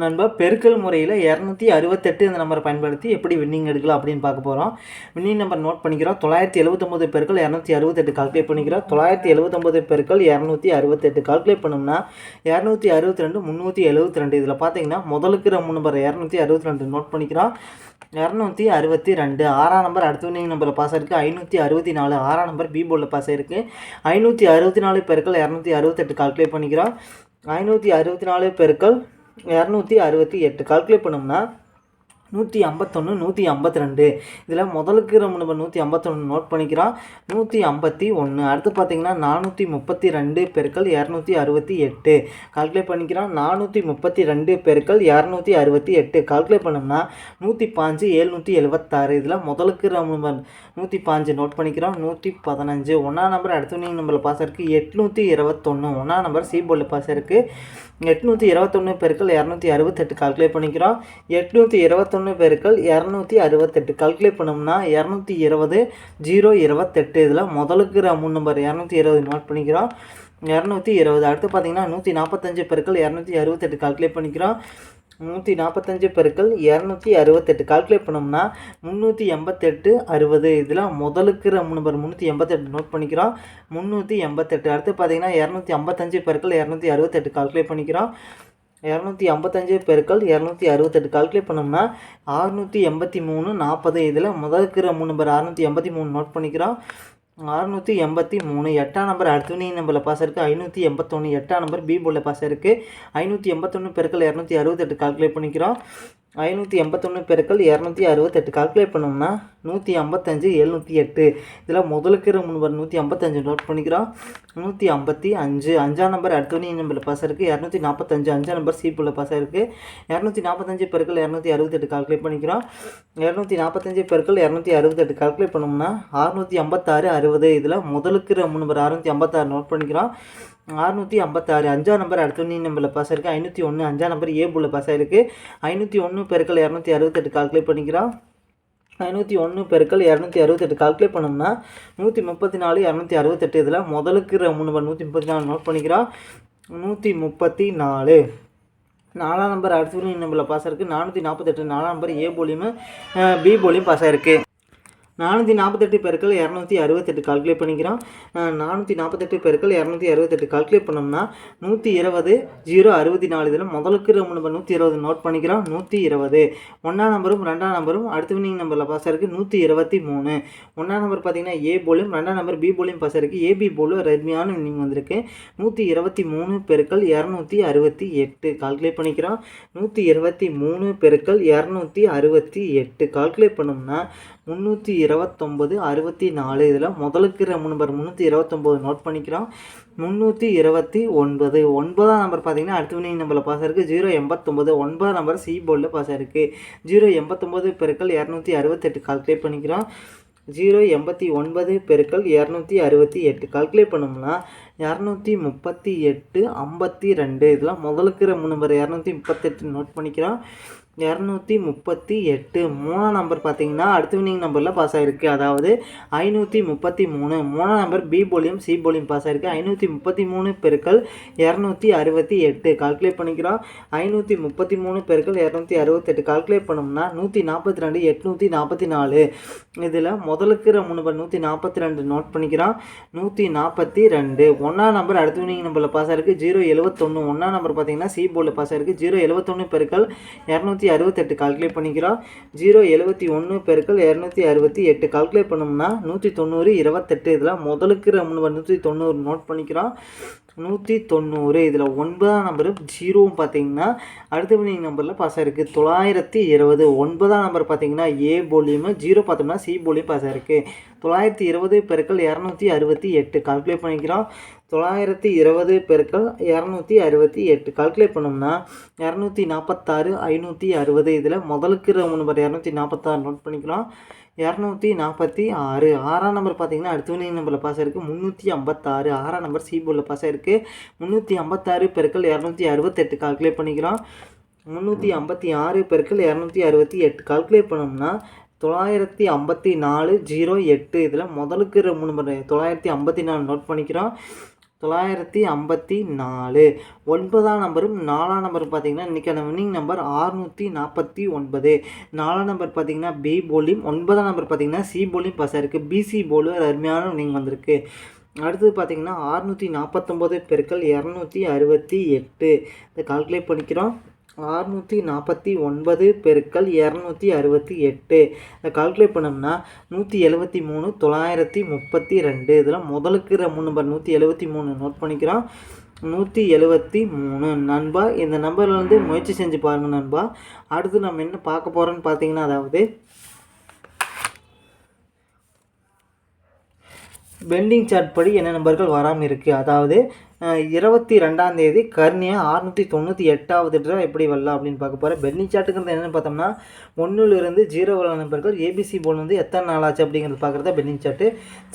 நண்பா பெருக்கல் முறையில் இரநூத்தி அறுபத்தெட்டு இந்த நம்பரை பயன்படுத்தி எப்படி வின்னிங் எடுக்கலாம் அப்படின்னு பார்க்க போகிறோம் வின்னிங் நம்பர் நோட் பண்ணிக்கிறோம். தொள்ளாயிரத்தி எழுபத்தொம்பது பெருக்கள் இரநூத்தி அறுபத்தெட்டு கால்குலேட் பண்ணிக்கிறோம். தொள்ளாயிரத்தி எழுபத்தொம்பது பெருக்கள் இரநூத்தி அறுபத்தெட்டு கால்குலேட் பண்ணோம்னா இரநூத்தி அறுபத்தி ரெண்டு முந்நூற்றி எழுபத்தி ரெண்டு இதில் பார்த்தீங்கன்னா முதலுக்கு மூணு நம்பர் இரநூத்தி அறுபத்தி ரெண்டு நோட் பண்ணிக்கிறோம். இரநூத்தி அறுபத்தி ரெண்டு. ஆறாம் நம்பர் அடுத்த வின்னிங் நம்பரில் பாஸ் ஆயிருக்கு. ஐநூற்றி அறுபத்தி நாலு. ஆறாம் நம்பர் பி போர்டில் பாஸ் ஆயிருக்கு. ஐநூற்றி அறுபத்தி நாலு பெருக்கள் இரநூத்தி அறுபத்தெட்டு கால்குலேட் பண்ணிக்கிறோம். ஐநூற்றி அறுபத்தி நாலு பெருக்கள் இரநூத்தி அறுபத்தி எட்டு. கால்குலேட் பண்ணோம்னா நூற்றி ஐம்பத்தொன்று நூற்றி ஐம்பத்தி ரெண்டு இதில் முதலுக்கு நம்ம நம்ம நூற்றி ஐம்பத்தொன்று நோட் பண்ணிக்கிறோம். நூற்றி ஐம்பத்தி ஒன்று அடுத்து பார்த்தீங்கன்னா நானூற்றி முப்பத்தி ரெண்டு பெருக்கள் இரநூத்தி அறுபத்தி எட்டு. கால்குலேட் பண்ணிக்கிறோம். நானூற்றி முப்பத்தி ரெண்டு பெருக்கள் இரநூத்தி அறுபத்தி எட்டு. கால்குலேட் பண்ணோம்னா நூற்றி பாஞ்சு ஏழ்நூற்றி எழுபத்தாறு இதில் முதலுக்கு நம்ம நூற்றி பாஞ்சு நோட் பண்ணிக்கிறோம். நூற்றி பதினஞ்சு. ஒன்றாம் நம்பர் அடுத்த நீங்கள் நம்பரில் பாஸ் இருக்குது எட்நூற்றி இருபத்தொன்று ஒன்றாம் நம்பர் சி போர்டில் பாஸ் இருக்குது எட்நூற்றி இருபத்தொன்று பெருக்கள் இரநூத்தி அறுபத்தெட்டு கால்குலேட் பண்ணிக்கிறோம். எட்நூற்றி இருபத்தொன்று பெருக்கள் இரநூத்தி அறுபத்தெட்டு கால்குலேட் பண்ணோம்னா இரநூத்தி இருபது ஜீரோ இருபத்தெட்டு. இதில் முதலுக்கு மூணு நம்பர் இரநூத்தி இருபது நோட் பண்ணிக்கிறோம். இரநூத்தி இருபது. அடுத்து பார்த்தீங்கன்னா நூற்றி நாற்பத்தஞ்சு பெருக்கள் இரநூத்தி அறுபத்தெட்டு கால்குலேட் பண்ணிக்கிறோம். நூற்றி நாற்பத்தஞ்சு பெருக்கள் இரநூத்தி அறுபத்தெட்டு. கால்குலேட் பண்ணோம்னா முந்நூற்றி எண்பத்தெட்டு அறுபது. இதில் முதலுக்கு மூணு நம்பர் முந்நூற்றி எண்பத்தெட்டு நோட் பண்ணிக்கிறோம். முந்நூற்றி எண்பத்தெட்டு அடுத்து பார்த்தீங்கன்னா இரநூத்தி ஐம்பத்தஞ்சு பெருக்கள் இரநூத்தி அறுபத்தெட்டு கால்குலேட் பண்ணிக்கிறோம். இரநூத்தி ஐம்பத்தஞ்சு பெருக்கள் இரநூத்தி அறுபத்தெட்டு. கால்குலேட் பண்ணோம்னா அறுநூற்றி எண்பத்தி மூணு நாற்பது. இதில் முதலுக்கு மூணு நம்பர் அறுநூற்றி எண்பத்தி மூணு நோட் பண்ணிக்கிறோம். அறுநூற்றி எண்பத்தி மூணு எட்டாம் நம்பர் அடுத்த நம்பரில் பாஸ் இருக்குது ஐநூற்றி எண்பத்தொன்று எட்டாம் நம்பர் பி போர்டில் பாஸ் இருக்குது ஐநூற்றி எண்பத்தொன்று பெருக்கள் இரநூத்தி அறுபத்தெட்டு கால்குலேட் பண்ணிக்கிறோம். ஐநூற்றி எண்பத்தொன்று பெருக்கள் இரநூத்தி அறுபத்தெட்டு கால்குலேட் பண்ணோம்னா நூற்றி ஐம்பத்தஞ்சு எழுநூற்றி எட்டு. இதில் முதலுக்கு முன்பர் நூற்றி ஐம்பத்தஞ்சு நோட் பண்ணிக்கிறோம். நூற்றி ஐம்பத்தி அஞ்சு. அஞ்சாம் நம்பர் அடுத்த நம்பரில் பாஸ் இருக்குது இரநூத்தி நாற்பத்தஞ்சு அஞ்சாம் நம்பர் சீப்பில் பாஸ் இருக்குது இரநூத்தி நாற்பத்தஞ்சு பெருக்கள் இரநூத்தி அறுபத்தெட்டு கால்குலேட் பண்ணிக்கிறோம். இரநூத்தி நாற்பத்தஞ்சு பெருக்கள் இரநூத்தி அறுபத்தெட்டு கால்குலேட் பண்ணோம்னா அறுநூற்றி ஐம்பத்தாறு அறுபது. இதில் முதலுக்கிற முன்பர் அறுநூற்றி ஐம்பத்தாறு நோட் பண்ணிக்கிறோம். அறுநூற்றி ஐம்பத்தாறு அஞ்சாம் நம்பர் அடுத்த நம்பரில் பாஸ் இருக்குது ஐநூற்றி ஒன்று அஞ்சாம் நம்பர் ஏ புள்ள பாஸ் ஐநூற்றி ஒன்று பெருக்கள் இரநூத்தி அறுபத்தெட்டு கால்குலேட் பண்ணிக்கிறோம். ஐநூற்றி ஒன்று பெருக்கள் இரநூத்தி அறுபத்தெட்டு. கால்குலேட் பண்ணோம்னா நூற்றி முப்பத்தி நாலு இரநூத்தி அறுபத்தெட்டு. இதில் முதலுக்கு மூணு நம்பர் நூற்றி முப்பத்தி நாலு நோட் பண்ணிக்கிறோம் நூற்றி முப்பத்தி நாலு. நாலாம் நம்பர் அடுத்த நம்பரில் பாஸ் ஆயிருக்கு. நானூற்றி நாற்பத்தெட்டு நாலாம் நம்பர் ஏ போலியும் பி போலியும் பாஸ் ஆயிருக்கு. நானூற்றி நாற்பத்தெட்டு பெருக்கள் இரநூத்தி அறுபத்தெட்டு கால்குலேட் பண்ணிக்கிறோம். நானூற்றி நாற்பத்தெட்டு பெருக்கள் இரநூத்தி அறுபத்தெட்டு கால்குலேட் பண்ணோம்னா நூற்றி இருபது ஜீரோ அறுபத்தி நாலு இதில் முதலுக்கு ரொம்ப நம்பர் நூற்றி இருபது நோட் பண்ணிக்கிறோம். நூற்றி இருபது. ஒன்றாம் நம்பரும் ரெண்டாம் நம்பரும் அடுத்த வினிங் நம்பரில் பாஸ் இருக்குது நூற்றி இருபத்தி மூணு. ஒன்றாம் நம்பர் பார்த்தீங்கன்னா ஏ போலியும் ரெண்டாம் நம்பர் பி போலியும் பாஸ் இருக்குது ஏபி போலும் ரெட்மியான வினிங் வந்திருக்கு. நூற்றி இருபத்தி மூணு பெருக்கள் இரநூத்தி அறுபத்தி எட்டு கால்குலேட் பண்ணிக்கிறோம். நூற்றி இருபத்தி மூணு பெருக்கள் இரநூத்தி அறுபத்தி எட்டு கால்குலேட் பண்ணோம்னா முந்நூற்றி இருபத்தொம்பது அறுபத்தி நாலு இதில் முதலுக்கு நம்பர் முந்நூற்றி இருபத்தொம்போது நோட் பண்ணிக்கிறோம். முந்நூற்றி இருபத்தி ஒன்பது. ஒன்பதாம் நம்பர் பார்த்தீங்கன்னா அடுத்த வினை நம்பரில் பாஸ் இருக்குது ஜீரோ எண்பத்தொம்பது ஒன்பதாம் நம்பர் சி போர்டில் பாஸ் ஆயிருக்கு. ஜீரோ எண்பத்தொம்பது பெருக்கள் இரநூத்தி அறுபத்தெட்டு கால்குலேட் பண்ணிக்கிறோம். ஜீரோ எண்பத்தி ஒன்பது பெருக்கள் இரநூத்தி அறுபத்தி எட்டு கால்குலேட் பண்ணோம்னா இரநூத்தி முப்பத்தி எட்டு ஐம்பத்தி ரெண்டு. இதெல்லாம் முதலுக்கிற நம்பர். இரநூத்தி முப்பத்தெட்டு நோட் பண்ணிக்கிறோம். இரநூத்தி முப்பத்தி எட்டு. மூணாம் நம்பர் பார்த்தீங்கன்னா அடுத்த வினிங் நம்பரில் பாஸ் ஆகிருக்கு அதாவது ஐநூற்றி முப்பத்தி மூணு. மூணாம் நம்பர் பி போலியும் சி போலியும் பாஸ் ஆகிருக்கு ஐநூற்றி முப்பத்தி மூணு பெருக்கள் இரநூத்தி அறுபத்தி எட்டு. கால்குலேட் பண்ணிக்கிறோம். ஐநூற்றி முப்பத்தி மூணு பெருக்கள் இரநூத்தி அறுபத்தெட்டு கால்குலேட் பண்ணோம்னா நூற்றி நாற்பத்தி ரெண்டு எட்நூற்றி நாற்பத்தி நாலு. இதில் முதலுக்கு மூணு நம்பர் நூற்றி நாற்பத்தி ரெண்டு நோட் பண்ணிக்கிறோம். நூற்றி நாற்பத்தி ரெண்டு. ஒன்றாம் நம்பர் அடுத்த வினிங் நம்பரில் பாஸ் ஆயிருக்கு. ஜீரோ எழுபத்தொன்று ஒன்றாம் நம்பர் பார்த்தீங்கன்னா சி போர்டில் பாஸ் ஆயிருக்கு. ஜீரோ எழுபத்தொன்று பெருக்கள் இரநூத்தி இரநூத்தி அறுபத்தெட்டு கால்குலேட் பண்ணிக்கிறோம். ஜீரோ எழுபத்தி ஒன்று பெருக்கள் இரநூத்தி அறுபத்தி எட்டு கால்குலேட் பண்ணோம்னா நூற்றி தொண்ணூறு இருபத்தெட்டு. இதில் முதலுக்கு நூற்றி தொண்ணூறு நோட் பண்ணிக்கிறோம். நூற்றி தொண்ணூறு இதில் ஒன்பதாம் நம்பர் ஜீரோவும் பார்த்தீங்கன்னா அடுத்த வினிங் நம்பரில் பாஸ் இருக்குது தொள்ளாயிரத்தி இருபது ஒன்பதாம் நம்பர் பார்த்தீங்கன்னா ஏ போலியும் ஜீரோ பார்த்தோம்னா சி போலியும் பாஸ் ஆகிருக்கு தொள்ளாயிரத்தி இருபது பெருக்கள் இரநூத்தி அறுபத்தி எட்டு. கால்குலேட் பண்ணிக்கிறோம். தொள்ளாயிரத்தி இருபது பெருக்கள் இரநூத்தி அறுபத்தி எட்டு. கால்குலேட் பண்ணோம்னா இரநூத்தி நாற்பத்தாறு ஐநூற்றி அறுபது. இதில் முதலுக்கு நம்பர் இரநூத்தி நாற்பத்தாறு நோட் பண்ணிக்கலாம். இரநூத்தி நாற்பத்தி ஆறு. ஆறாம் நம்பர் பார்த்தீங்கன்னா அடுத்த நம்பரில் பாஸ் ஆயிருக்கு. முந்நூற்றி ஐம்பத்தாறு. ஆறாம் நம்பர் சி போர்டில் பாஸ் ஆயிருக்கு. முந்நூற்றி ஐம்பத்தாறு பெருக்கள் இரநூத்தி அறுபத்தெட்டு. கால்குலேட் பண்ணிக்கிறோம் முந்நூற்றி ஐம்பத்தி ஆறு பெருக்கள் இரநூத்தி அறுபத்தி எட்டு. கால்குலேட் பண்ணோம்னா தொள்ளாயிரத்தி ஐம்பத்தி நாலு ஜீரோ எட்டு. இதில் முதலுக்கு மூணு தொள்ளாயிரத்தி ஐம்பத்தி நாலு நோட் பண்ணிக்கிறோம். தொள்ளாயிரத்தி ஐம்பத்தி நாலு. ஒன்பதாம் நம்பரும் நாலாம் நம்பர் பார்த்தீங்கன்னா இன்றைக்கான வின்னிங் நம்பர் ஆறுநூற்றி நாற்பத்தி ஒன்பது. நாலாம் நம்பர் பார்த்தீங்கன்னா பி போலியும் ஒன்பதாம் நம்பர் பார்த்தீங்கன்னா சி போலியும் பாஸ் ஆயிருக்கு. பிசி போலு ஒரு அருமையான வின்னிங் வந்திருக்கு. அடுத்தது பார்த்தீங்கன்னா ஆறுநூற்றி நாற்பத்தொம்போது பெருக்கள் இரநூத்தி அறுபத்தி எட்டு. இதை கால்குலேட் பண்ணிக்கிறோம். அறுநூற்றி நாற்பத்தி ஒன்பது பெருக்கள் இரநூத்தி அறுபத்தி எட்டு. இதை கால்குலேட் பண்ணோம்னா நூற்றி எழுபத்தி மூணு தொள்ளாயிரத்தி முப்பத்தி ரெண்டு. இதில் முதலுக்கு மூணு நம்பர் நூற்றி எழுபத்தி மூணு நோட் பண்ணிக்கிறோம். நூற்றி எழுபத்தி மூணு. நண்பா இந்த நம்பரில் வந்து முயற்சி செஞ்சு பாருங்கள் நண்பா. அடுத்து நம்ம என்ன பார்க்க போகிறோன்னு பார்த்தீங்கன்னா அதாவது பெண்டிங் சார்ட் படி என்ன நம்பர்கள் வராமல் இருக்குது அதாவது இருபத்தி ரெண்டாம் தேதி கர்ணியா அறுநூற்றி தொண்ணூற்றி எட்டாவது ட்ரா எப்படி வரலாம் அப்படின்னு பார்க்க போகிறேன் பென்னி சாட்டுங்கிறது என்னென்னு பார்த்தோம்னா ஒன்றுலேருந்து ஜீரோ உள்ள நம்பர்கள் ஏபிசி போல் வந்து எத்தனை நாள் ஆச்சு அப்படிங்கிறது பார்க்குறதா பென்னி சாட்டு.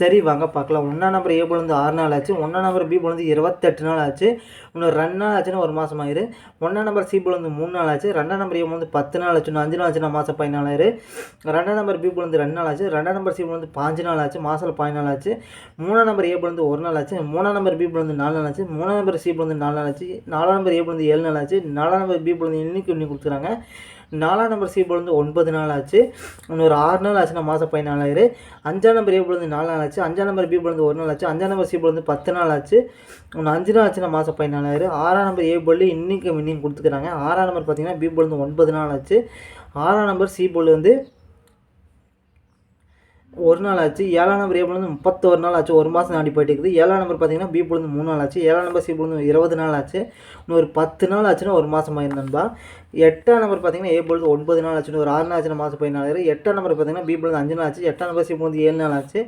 சரி வாங்க பார்க்கலாம். ஒன்றாம் நம்பர் ஏ போல் வந்து ஆறு நாள் ஆச்சு. ஒன்றாம் நம்பர் பி போல் வந்து இருபத்தெட்டு நாள் ஆச்சு. இன்னும் ரெண்டு நாள் ஆச்சுன்னா ஒரு மாதம் ஆயிரு. ஒன்றாம் நம்பர் சி போல் வந்து மூணு நாள் ஆச்சு. ரெண்டாம் நம்பர் ஏ போல் வந்து பத்து நாள் ஆச்சு. இன்னும் அஞ்சு நாள் ஆச்சுன்னா மாதம் பதினாலாயிரு ரெண்டாம் நம்பர் பி போல் வந்து ரெண்டு நாள் ஆச்சு. ரெண்டாம் நம்பர் சி போல் வந்து பாஞ்சு நாள் ஆச்சு. மாதம் பதினாலு ஆச்சு. மூணாம் நம்பர் ஏ போல் வந்து ஒரு நாள் ஆச்சு. மூணாம் நம்பர் பி போல் வந்து நாலு நாள் ஆச்சு. மூணாம் நம்பர் சி போல் வந்து நாலு நாள் ஆச்சு நாலாம் நம்பர் ஏ போல் ஏழு நாள் ஆச்சு நாலாம் நம்பர் பி போல் இன்னைக்கு இன்னி கொடுத்துறாங்க. நாலாம் நம்பர் சி போல் ஒன்பது நாள் ஆச்சு இன்னொரு ஆறு நாள் ஆச்சுன்னா மாதம் பதினாலாயிரு. அஞ்சாம் நம்பர் ஏ போல் நாலு நாள் ஆச்சு அஞ்சாம் நம்பர் பி போல் ஒரு நாள் ஆச்சு அஞ்சாம் நம்பர் சி போல் வந்து பத்து நாள் ஆச்சு இன்னும் அஞ்சு நாள் ஆச்சுன்னா மாதம் பதினாலாயிரம் ஆறாம் நம்பர் ஏ போல் இன்னைக்கு இன்னும் கொடுத்துக்கிறாங்க. ஆறாம் நம்பர் பார்த்தீங்கன்னா பி போல் வந்து ஒன்பது நாள் ஆச்சு ஆறாம் நம்பர் சி போல் வந்து ஒரு நாள் ஆச்சு ஏழாம் நம்பர் ஏ போல் முப்பத்தோரு நாள் ஆச்சு ஒரு மாதம் நாடி போயிட்டு இருக்குது ஏழாம் நம்பர் பார்த்தீங்கன்னா பி போல் மூணு நாள் ஆச்சு ஏழாம் நம்பர் சி போல் இருபது நாள் ஆச்சு இன்னும் ஒரு பத்து நாள் ஆச்சுன்னா ஒரு மாதம் ஆயிருந்தன்பா எட்டாம் நம்பர் பார்த்தீங்கன்னா ஏ போல் வந்து ஒன்பது நாள் ஆச்சுன்னு ஒரு ஆறு நாள் ஆச்சுன்னா மாதம் பதினாலாயிரம் எட்டாம் நம்பர் பார்த்தீங்கன்னா பி போல் அஞ்சு நாள் ஆச்சு எட்டாம் நம்பர் சி போல் ஏழு நாள் ஆச்சு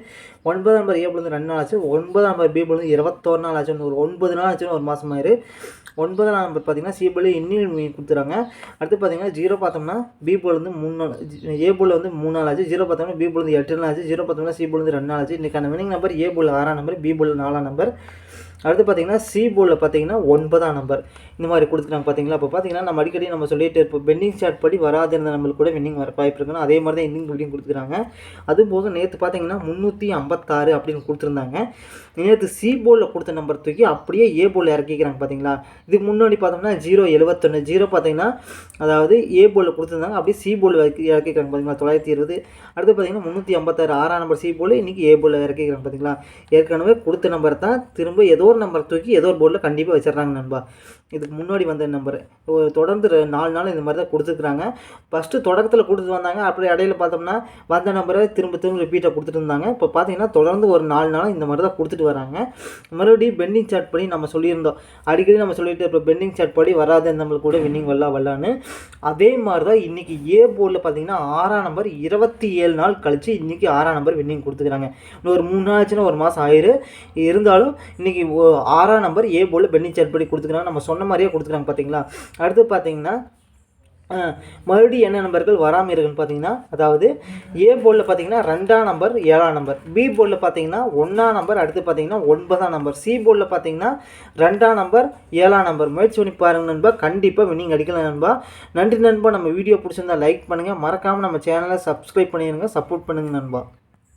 ஒன்பது நம்பர் ஏ போல் வந்து ரெண்டு நாள் ஆச்சு ஒன்பதாம் நம்பர் பி போல் வந்து இருபத்தோரு நாள் ஆச்சு ஒரு ஒன்பது நாள் ஆச்சுன்னா ஒரு மாதம் ஆயிரு ஒன்பதாம் நம்பர் பார்த்தீங்கன்னா சி போல் இன்னும் கொடுத்துறாங்க அடுத்து பார்த்தீங்கன்னா ஜீரோ பார்த்தோம்னா பி போல் வந்து மூணு நாள் ஏ போல் வந்து மூணு நாள் ஆச்சு ஜீரோ பார்த்தோம்னா பி போல் வந்து எட்டு நாள் ஆச்சு ஆச்சு ஜீரோ பார்த்தோம்னா சி போல் வந்து ரெண்டு நாள் ஆச்சு. இன்றைக்கான வினிங் நம்பர் ஏ போல் ஆறாம் நம்பர் பி போல் நாலாம் நம்பர் அடுத்து பார்த்தீங்கன்னா சி போர்டில் பார்த்தீங்கன்னா ஒன்பதாம் நம்பர் இந்த மாதிரி கொடுத்துருக்காங்க பார்த்தீங்களா? அப்போ பார்த்தீங்கன்னா நம்ம அடிக்கடி நம்ம சொல்லிட்டு இருப்போம். பெண்டிங் சார்ட் படி வராது இருந்த நம்மளுக்கு கூட வின்னிங் வர வாய்ப்பு இருக்குன்னா. அதே மாதிரி தான் இன்னிங் பில்டிங் கொடுத்துருக்காங்க. அது போக நேற்று பார்த்தீங்கன்னா முந்நூற்றி ஐம்பத்தாறு அப்படின்னு கொடுத்துருந்தாங்க. நேற்று சி போர்டில் கொடுத்த நம்பர் தூக்கி அப்படியே ஏ போர்டில் இறக்கிக்கிறாங்க பார்த்தீங்களா? இதுக்கு முன்னாடி பார்த்தோம்னா ஜீரோ எழுபத்தொன்று ஜீரோ பார்த்தீங்கன்னா அதாவது ஏ போர்டில் கொடுத்துருந்தாங்க. அப்படியே சி போர்டில் இறக்கிக்கிறாங்க பார்த்தீங்களா? தொள்ளாயிரத்தி இருபது. அடுத்து பார்த்தீங்கன்னா முந்நூற்றி ஐம்பத்தாறு ஆறாம் நம்பர் சி போர்டில் இன்றைக்கி ஏ போர்டில் இறக்கிக்கிறாங்க பார்த்தீங்களா? ஏற்கனவே கொடுத்த நம்பர் தான் திரும்ப ஏதோ ஒரு நம்பர் தூக்கி ஏதோ ஒரு போர்டில் கண்டிப்பாக வச்சிடறாங்க நண்பா. இதுக்கு முன்னாடி வந்த நம்பர் தொடர்ந்து நாலு நாள் இந்த மாதிரி தான் கொடுத்துருக்குறாங்க. ஃபஸ்ட்டு தொடக்கத்தில் கொடுத்துட்டு வந்தாங்க. அப்படி இடையில பார்த்தோம்னா வந்த நம்பரை திரும்ப திரும்ப ரிப்பீட்டாக கொடுத்துட்டு இருந்தாங்க. இப்போ பார்த்தீங்கன்னா தொடர்ந்து ஒரு நாலு நாள் இந்த மாதிரி தான் கொடுத்துட்டு வராங்க. மறுபடியும் பெண்டிங் சார்ட் படி நம்ம சொல்லியிருந்தோம். அடிக்கடி நம்ம சொல்லிட்டு இப்போ பெண்டிங் சார்ட் படி வராது. நம்மளுக்கு கூட வின்னிங் வரலாம் வரலான்னு அதே மாதிரி தான் இன்றைக்கி ஏ போர்டில் பார்த்தீங்கன்னா ஆறாம் நம்பர் இருபத்தி ஏழு நாள் கழித்து இன்றைக்கி ஆறாம் நம்பர் வின்னிங் கொடுத்துக்கிறாங்க இன்னும் ஒரு மூணு நாள் ஆச்சுன்னா ஒரு மாதம் ஆயிரு. இருந்தாலும் இன்றைக்கி ஆறாம் நம்பர் ஏ போர்டில் பெண்டிங் சார்ட் படி கொடுத்துக்கிறாங்க நம்ம சொன்ன மாதிரியே கொடுத்துருக்காங்க பார்த்தீங்களா அடுத்து பார்த்தீங்கன்னா மறுபடியும் என்ன நம்பர்கள் வராமல் இருக்குன்னு பார்த்தீங்கன்னா அதாவது ஏ போர்டில் பார்த்தீங்கன்னா ரெண்டாம் நம்பர் ஏழாம் நம்பர். பி போர்டில் பார்த்தீங்கன்னா ஒன்றாம் நம்பர் அடுத்து பார்த்தீங்கன்னா ஒன்பதாம் நம்பர். சி போர்டில் பார்த்தீங்கன்னா ரெண்டாம் நம்பர் ஏழாம் நம்பர். முயற்சி பண்ணி பாருங்க நண்பா கண்டிப்பாக வின்னிங் அடிக்கலாம் நண்பா. நன்றி நண்பா நம்ம வீடியோ பிடிச்சிருந்தா லைக் பண்ணுங்கள் மறக்காமல் நம்ம சேனலை சப்ஸ்கிரைப் பண்ணிடுங்க சப்போர்ட் பண்ணுங்கள் நண்பா.